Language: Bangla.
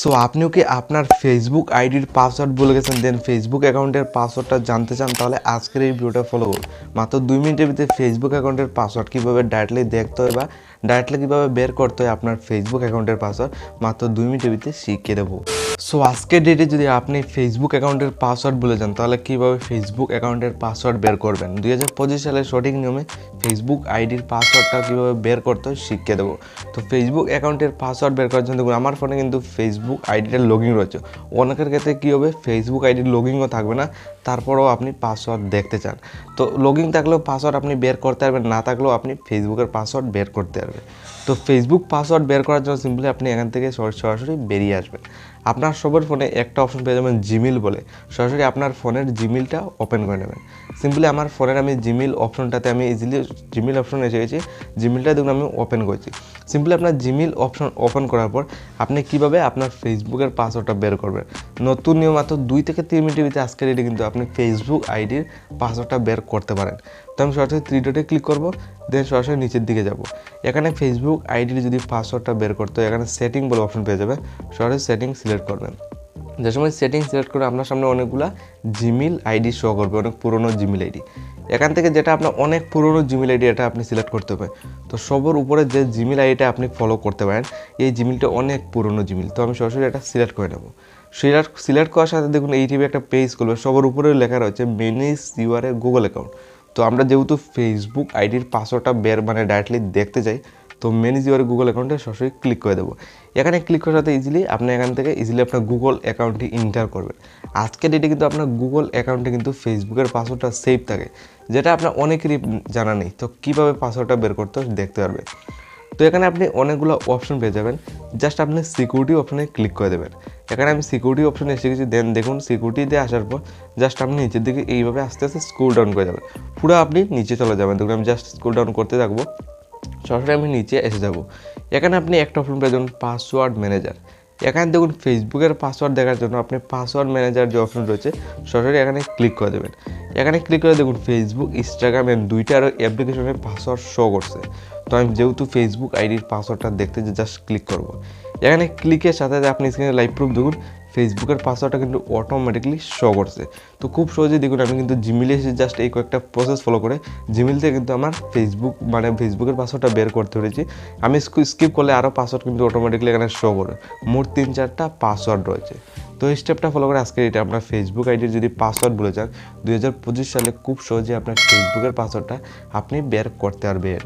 সো আপনিও কি আপনার ফেসবুক আইডির পাসওয়ার্ড বলে গেছেন? দেন ফেসবুক অ্যাকাউন্টের পাসওয়ার্ডটা জানতে চান, তাহলে আজকের এই ভিডিওটা ফলো করুন। মাত্র দুই মিনিটের ভিতরে ফেসবুক অ্যাকাউন্টের পাসওয়ার্ড কীভাবে ডাইরেক্টলি দেখতে হয় বা ডাইরেক্টলি কীভাবে বের করতে হয় আপনার ফেসবুক অ্যাকাউন্টের পাসওয়ার্ড মাত্র দুই মিনিটের ভিতরে শিখিয়ে দেবো। সো আজকের ডেটে যদি আপনি ফেসবুক অ্যাকাউন্টের পাসওয়ার্ড ভুলে যান, তাহলে কীভাবে ফেসবুক অ্যাকাউন্টের পাসওয়ার্ড বের করবেন? দুই হাজার পঁচিশ সালের সঠিক নিয়মে ফেসবুক আইডির পাসওয়ার্ডটা কীভাবে বের করতে হয় শিখিয়ে দেবো। তো ফেসবুক অ্যাকাউন্টের পাসওয়ার্ড বের করার জন্য দেখুন, আমার ফোনে কিন্তু ফেসবুক আইডিটা লগ রয়েছে। অনেকের ক্ষেত্রে কী হবে? ফেসবুক আইডির লগ ইনও থাকবে না, তারপরেও আপনি পাসওয়ার্ড দেখতে চান। তো লগ ইন থাকলেও পাসওয়ার্ড আপনি বের করতে পারবেন, না থাকলেও আপনি ফেসবুকের পাসওয়ার্ড বের করতে পারবেন। তো ফেসবুক পাসওয়ার্ড বের করার জন্য সিম্পলি আপনি এখান থেকে সরাসরি বেরিয়ে আসবেন। আপনার সবার ফোনে একটা অপশন পেয়ে যাবেন জিমেল বলে। সরাসরি আপনার ফোনের জিমেলটা ওপেন করে নেবেন। সিম্পলি আমার ফোনের আমি জিমেল অপশনটাতে আমি ইজিলি জিমেল অপশন এসে গেছি জিমেলটা দেখুন আমি ওপেন করছি। সিম্পলি আপনার জিমেল অপশন ওপেন করার পর আপনি কীভাবে আপনার ফেসবুকের পাসওয়ার্ডটা বের করবেন? নতুন নিয়ম মাত্র দুই থেকে তিন মিনিটের ভিতরে আজকের এটি কিন্তু আপনি ফেসবুক আইডির পাসওয়ার্ডটা বের করতে পারেন। তো আমি সরাসরি থ্রি ডটে ক্লিক করব দেন সরাসরি নিচের দিকে যাব। এখানে ফেসবুক আইডির যদি পাসওয়ার্ডটা বের করতে এখানে সেটিং বলে অপশন পেয়ে যাবে। সরাসরি সেটিং সিলেক্ট করবেন। যে সময় সেটিং সিলেক্ট করে আপনার সামনে অনেকগুলা জিমেল আইডি শো করবে, অনেক পুরনো জিমেল আইডি এখান থেকে যেটা আপনার অনেক পুরনো জিমেল আইডি এটা আপনি সিলেক্ট করতে হবে। তো সবার উপরে যে জিমেল আইডিটা আপনি ফলো করতে পারেন, এই জিমেলটা অনেক পুরনো জিমেল তো আমি সরাসরি এটা সিলেক্ট করে নেব। সিলেক্ট সিলেক্ট করার সাথে দেখুন, এই টিভি একটা পেজ করবে সবার উপরে লেখা রয়েছে মেনিস ইউআর এর গুগল অ্যাকাউন্ট তো আমরা যেহেতু ফেসবুক আইডির পাসওয়ার্ডটা বের মানে ডাইরেক্টলি দেখতে চাই, তো মেনিজ ইউর গুগল অ্যাকাউন্টে সরাসরি ক্লিক করে দেবো। এখানে ক্লিক করার সাথে ইজিলি আপনি এখান থেকে ইজিলি আপনার গুগল অ্যাকাউন্টটি ইন্টার করবেন। আজকের ডেটে কিন্তু আপনার গুগল অ্যাকাউন্টে কিন্তু ফেসবুকের পাসওয়ার্ডটা সেভ থাকে, যেটা আপনার অনেকেরই জানা নেই। তো কীভাবে পাসওয়ার্ডটা বের করতে দেখতে পারবেন তো এখানে আপনি অনেকগুলো অপশন পেয়ে যাবেন জাস্ট আপনি সিকিউরিটি অপশনে ক্লিক করে দেবেন। এখানে আমি সিকিউরিটি অপশনে এসে গেছি দেন দেখুন সিকিউরিটিতে আসার পর জাস্ট আপনি নিচের দিকে এইভাবে আস্তে আস্তে স্কুল ডাউন করে যাবেন। পুরো আপনি নিচে চলে যাবেন। দেখুন, আমি জাস্ট স্কুল ডাউন করতে থাকব। সরাসরি আমি নিচে এসে যাব। এখানে আপনি একটা অপশন পেয়ে যাবেন পাসওয়ার্ড ম্যানেজার এখানে দেখুন ফেসবুকের পাসওয়ার্ড দেখার জন্য আপনি পাসওয়ার্ড ম্যানেজার যে অপশন রয়েছে, সরাসরি এখানে ক্লিক করে দেবেন। এখানে ক্লিক করে দেখুন ফেসবুক ইনস্টাগ্রাম এর দুইটার অ্যাপ্লিকেশনের পাসওয়ার্ড শো করছে। তো আমি যেহেতু ফেসবুক আইডির পাসওয়ার্ডটা দেখতে যে জাস্ট ক্লিক করব। এখানে ক্লিকের সাথে সাথে আপনি স্ক্রিনে লাইভ প্রুফ দেখুন ফেসবুকের পাসওয়ার্ডটা কিন্তু অটোমেটিকলি শো করছে। তো খুব সহজেই দেখুন, আমি কিন্তু জিমেলে এসে জাস্ট এই কয়েকটা প্রসেস ফলো করে জিমেল থেকে কিন্তু আমার ফেসবুক মানে ফেসবুকের পাসওয়ার্ডটা বের করতে পেরেছি। আমি স্কিপ করলে আরও পাসওয়ার্ড কিন্তু অটোমেটিকলি এখানে শো করে মোট তিন চারটা পাসওয়ার্ড রয়েছে। তো এই স্টেপটা ফলো করে আজকে এটা আপনার ফেসবুক আইডির যদি পাসওয়ার্ড বলে যান দু হাজার পঁচিশ সালে খুব সহজে আপনার ফেসবুকের পাসওয়ার্ডটা আপনি বের করতে পারবেন।